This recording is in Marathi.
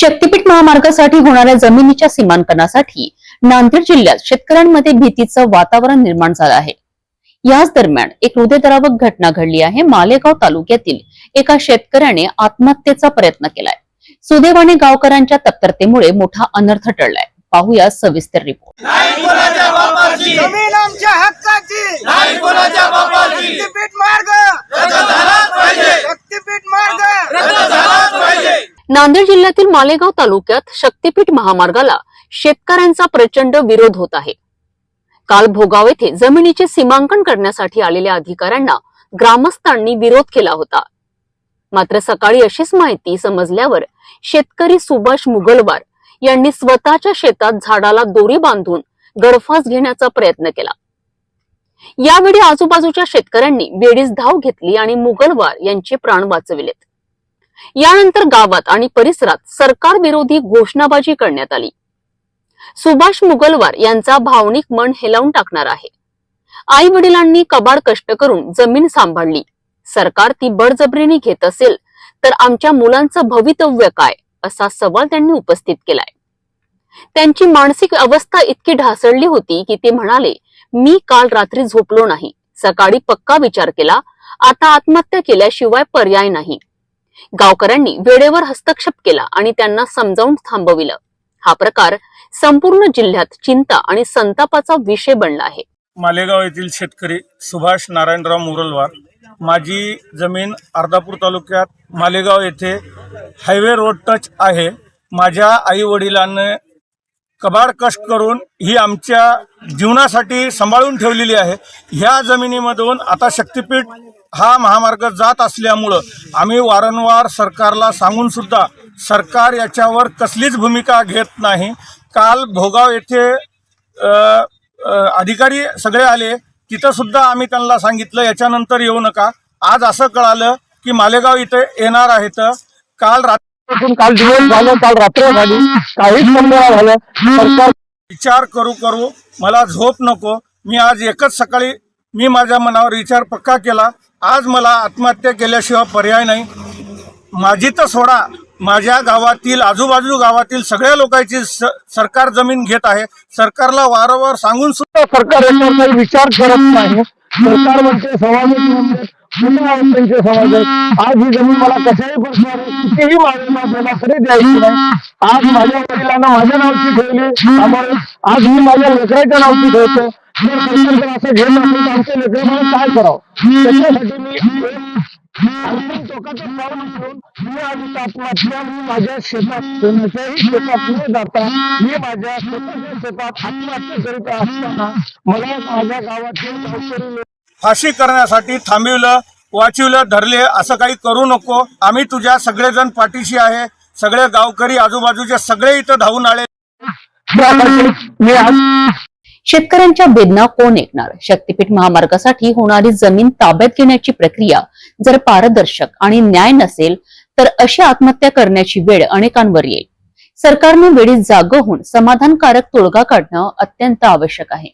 शक्तीपीठ महामार्गासाठी होणाऱ्या जमिनीच्या सीमांकनासाठी नांदेड जिल्ह्यात शेतकऱ्यांमध्ये भीतीचं वातावरण निर्माण झालं आहे. याच दरम्यान एक हृदयद्रावक घटना घडली आहे. मालेगाव तालुक्यातील एका शेतकऱ्याने आत्महत्येचा प्रयत्न केलाय. सुदैवाने गावकऱ्यांच्या तत्परतेमुळे मोठा अनर्थ टळलाय. पाहूया सविस्तर रिपोर्ट. नांदेड जिल्ह्यातील मालेगाव तालुक्यात शक्तीपीठ महामार्गाला शेतकऱ्यांचा प्रचंड विरोध होत आहे. काल भोगाव येथे जमिनीचे सीमांकन करण्यासाठी आलेल्या अधिकाऱ्यांना ग्रामस्थांनी विरोध केला होता. मात्र सकाळी अशीच माहिती समजल्यावर शेतकरी सुभाष मुगलवार यांनी स्वतःच्या शेतात झाडाला दोरी बांधून गळफास घेण्याचा प्रयत्न केला. यावेळी आजूबाजूच्या शेतकऱ्यांनी वेळीच धाव घेतली आणि मुगलवार यांचे प्राण वाचविलेत. यानंतर गावात आणि परिसरात सरकार विरोधी घोषणाबाजी करण्यात आली. सुभाष मुगलवार यांचा भावनिक मन हेलावून टाकणार आहे. आई वडिलांनी कबाड कष्ट करून जमीन सांभाळली. सरकार ती बळजबरीने घेत असेल तर आमच्या मुलांचं भवितव्य काय? असा सवाल त्यांनी उपस्थित केलाय. त्यांची मानसिक अवस्था इतकी ढासळली होती की ते म्हणाले मी काल रात्री झोपलो नाही. सकाळी पक्का विचार केला. आता आत्महत्या केल्याशिवाय पर्याय नाही. गावकऱ्यांनी वेळेवर हस्तक्षेप केला आणि त्यांना समजावून थांबविलं. हा प्रकार संपूर्ण जिल्ह्यात चिंता आणि संतापाचा विषय बनला आहे. मालेगाव येथील शेतकरी सुभाष नारायणराव मुरलवार माझी जमीन अर्धापूर तालुक्यात मालेगाव येथे हायवे रोड टच आहे. माझ्या आई वडिलांनी कबाड कष्ट करून ही आमच्या जीवनासाठी सांभाळून ठेवलेली आहे. ह्या जमिनीमधून आता शक्तीपीठ हा महामार्ग जात असल्यामुळं आम्ही वारंवार सरकारला सांगून सुद्धा सरकार याच्यावर कसलीच भूमिका घेत नाही. काल भोगाव येथे अधिकारी सगळे आले. तिथं सुद्धा आम्ही त्यांना सांगितलं याच्यानंतर येऊ नका. आज असं कळालं की मालेगाव इथे येणार आहेत. काल रात्री काल दिवस झालं काल रात्र झाली. काहीच बंद झालं सरकार विचार करू करू. मला झोप नको. मी आज एकच सकाळी मी माझ्या मनावर विचार पक्का केला. आज मला आत्महत्या केल्याशिवाय पर्याय नाही. माझी तर सोडा. माझ्या गावातील आजूबाजू गावातील सगळ्या लोकांची स- सरकार जमीन घेत आहे. सरकारला वारंवार सांगून सुद्धा सरकार याच्यावर काही विचार करत नाही. सरकार म्हणजे जुन्या समाज आज ही जमीन मला कशाही प्रश्नाने कितीही मागणी आपल्याला तरी द्यायची नाही. आज माझ्या वडिलांना माझ्या नावची ठेवली. आज मी माझ्या लेकराच्या नावची ठेवतो जर सरकार जर असं घेत असेल तर आमच्या लेकरं मला काय करावं? त्याच्यासाठी मी अंतिम टोकाचं पाऊल उचलून मी आज इथं आत्महत्या मी माझ्या शेतात कोणाच्याही शेतात न जाता मी माझ्या स्वतःच्या शेतात आत्महत्या करीत असताना मला माझ्या गावातील गावकरी लोक फाशी करण्यासाठी थांबविलं वाचिवलं धरले असं काही करू नको. आम्ही तुझ्या सगळेजण पाठीशी आहे. सगळे गावकरी आजूबाजूचे सगळे इथं धावून आले. मी आज शेतकऱ्यांच्या वेदना कोण ऐकणार? शक्तीपीठ महामार्गासाठी होणारी जमीन ताब्यात घेण्याची प्रक्रिया जर पारदर्शक आणि न्याय नसेल तर अशी आत्महत्या करण्याची वेळ अनेकांवर येईल. सरकारने वेळी जाग होऊन समाधानकारक तोडगा काढणं अत्यंत आवश्यक आहे.